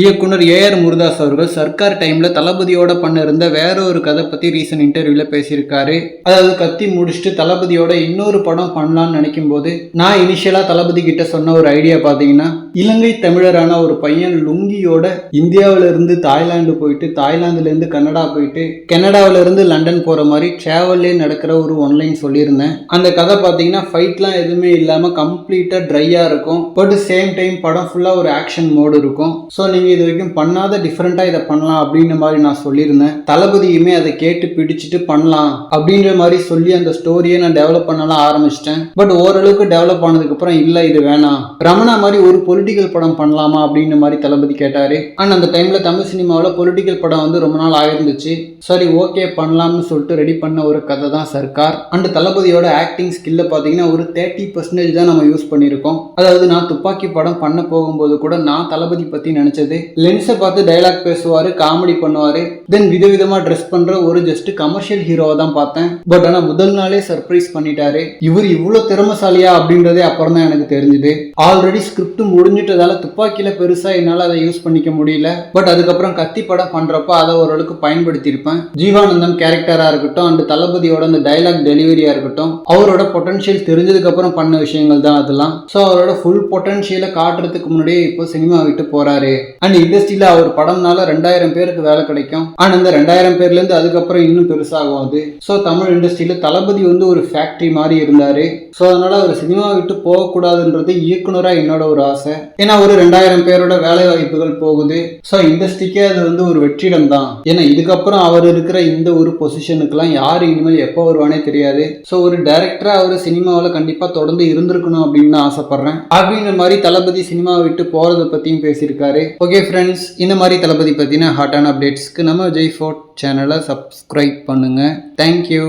இயக்குனர் A R Murugadoss அவர்கள் சர்க்கார் டைம்ல தளபதியோட பண்ண இருந்த வேற ஒரு கதை பத்தி ரீசன்ட் இன்டர்வியூல பேசியிருக்காரு. அதாவது கத்தி முடிச்சுட்டு தளபதியோட இன்னொரு படம் பண்ணலாம்னு நினைக்கும் போது நான் இனிஷியலா தளபதி கிட்ட சொன்ன ஒரு ஐடியா பாத்தீங்கன்னா இலங்கை தமிழரான ஒரு பையன் லுங்கியோட இந்தியாவில இருந்து தாய்லாந்து போயிட்டு தாய்லாந்துல இருந்து கனடா போயிட்டு கனடாவில இருந்து லண்டன் போற மாதிரி டிராவல்லே நடக்கிற ஒரு ஒன்லைன் சொல்லியிருந்தேன். அந்த கதை பாத்தீங்கன்னா ஃபைட்லாம் எதுவுமே இல்லாம கம்ப்ளீட்டா ட்ரையா இருக்கும். பட் சேம் டைம் படம் ஃபுல்லா ஒரு ஆக்ஷன் மோடு இருக்கும். ஸோ நீங்க இது வரைக்கும் பண்ணாத டிஃப்ரெண்டா இதை பண்ணலாம் அப்படின்ற மாதிரி நான் சொல்லியிருந்தேன். தளபதியுமே அதை கேட்டு பிடிச்சிட்டு பண்ணலாம் அப்படின்ற மாதிரி சொல்லி அந்த ஸ்டோரியை நான் டெவலப் பண்ணலாம் ஆரம்பிச்சிட்டேன். பட் ஓரளவுக்கு டெவலப் ஆனதுக்கு அப்புறம் இல்ல இது வேணாம். ரமணா மாதிரி ஒரு பொலிட்டிக்கல் படம் பண்ணலாமா அப்படின்ற மாதிரி தளபதி கேட்டாரு. அண்ட் அந்த டைம்ல தமிழ் சினிமாவில் பொலிட்டிக்கல் படம் வந்து ரொம்ப நாள் ஆயிருந்துச்சு. சரி ஓகே பண்ணலாம்னு சொல்லிட்டு ரெடி பண்ண ஒரு கதை தான் சர்க்கார். அண்ட் தளபதியோட ஆக்டிங் ஸ்கில்ல பார்த்தீங்கன்னா ஒரு தேர்ட்டி பர்சன்டேஜ் தான் நம்ம யூஸ் பண்ணியிருக்கோம். அதாவது நான் துப்பாக்கி படம் பண்ண போகும்போது கூட நான் தளபதி பத்தி நினைச்சது லென்ஸை பார்த்து டைலாக் பேசுவாரு காமெடி பண்ணுவாரு. தென் விதவிதமா ட்ரெஸ் பண்ற ஒரு ஜஸ்ட் கமர்ஷியல் ஹீரோவை தான் பார்த்தேன். பட் ஆனா முதல் நாளே சர்ப்ரைஸ் பண்ணிட்டாரு. இவர் இவ்வளவு திறமசாலியா அப்படின்றதே அப்புறம் தான் எனக்கு தெரிஞ்சுது. ஆல்ரெடி ஸ்கிரிப்ட் முடிஞ்சிட்டதால துப்பாக்கியில பெருசா என்னால அதை யூஸ் பண்ணிக்க முடியல. பட் அதுக்கப்புறம் கத்தி படம் பண்றப்ப அதை ஓரளவுக்கு பயன்படுத்தியிருப்பேன். ஜீவானந்தம் கேரக்டரா இருக்கட்டும் அண்ட் தளபதியோட அந்த டைலாக் டெலிவரியா இருக்கட்டும் அவரோட பொட்டன்ஷியல் தெரிஞ்சதுக்கு அப்புறம் பண்ண விஷயங்கள் தான் அதெல்லாம். ஸோ அவரோட ஃபுல் பொட்டன்ஷியலை காட்டுறதுக்கு முன்னாடியே இப்போ சினிமா விட்டு போறாரு. அண்ட் இண்டஸ்ட்ரியில அவர் படம்னால ரெண்டாயிரம் பேருக்கு வேலை கிடைக்கும். அண்ட் அந்த ரெண்டாயிரம் பேர்ல இருந்து அதுக்கப்புறம் இன்னும் பெருசாகும் அது ஸோ தமிழ் இண்டஸ்ட்ரியில தளபதி வந்து ஒரு ஃபேக்டரி மாதிரி இருந்தாரு. ஸோ அதனால அவர் சினிமா விட்டு போகக்கூடாதுன்றது இயக்குனரா என்னோட ஒரு ஆசை. ஏன்னா ஒரு ரெண்டாயிரம் பேரோட வேலை வாய்ப்புகள் போகுது. ஸோ இண்டஸ்ட்ரிக்கே அது வந்து ஒரு வெற்றிடம் தான் ஏன்னா இதுக்கப்புறம் அவர் இருக்கிற இந்த ஒரு பொசிஷனுக்குலாம் யார் இனிமேல் எப்போ வருவானே தெரியாது. ஸோ ஒரு டைரக்டரா அவர் சினிமாவில் கண்டிப்பாக தொடர்ந்து இருந்திருக்கணும் அப்படின்னு நான் ஆசைப்படுறேன். அப்படின்ற மாதிரி தளபதி சினிமா விட்டு போறதை பற்றியும் பேசியிருக்காரு. ஓகே ஓகே ஃப்ரெண்ட்ஸ் இந்த மாதிரி தளபதி பற்றின ஹாட்டான அப்டேட்ஸ்க்கு நம்ம விஜய் ஃபோர்ட் சேனலை சப்ஸ்கிரைப் பண்ணுங்கள் தேங்க்யூ